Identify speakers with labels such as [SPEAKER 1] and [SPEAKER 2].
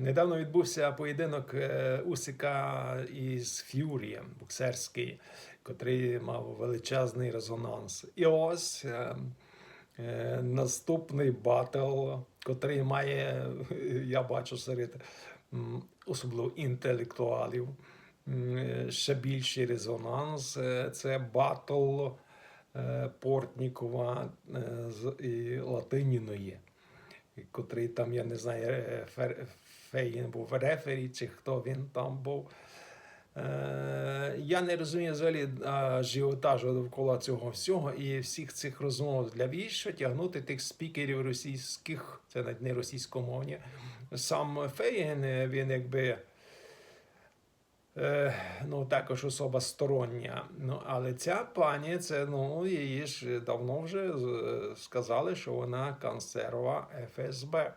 [SPEAKER 1] Недавно відбувся поєдинок е, Усика із Ф'юрієм, боксерський, котрий мав величезний резонанс. І ось е, е, наступний батл, котрий має, я бачу серед особливо інтелектуалів, ще більший резонанс. Це батл Портнікова і Латиніної котрий там, я не знаю, Фейгін був рефері, чи хто він там був. Я не розумію взагалі ажіотажу довкола цього всього і всіх цих розмов для віщо тягнути тих спікерів російських, це навіть не російськомовні. Сам Фейгін, е, він якби. Е, ну, також особа стороння. Ну, але ця пані, це ну, її ж давно вже сказали, що вона канцерова ФСБ.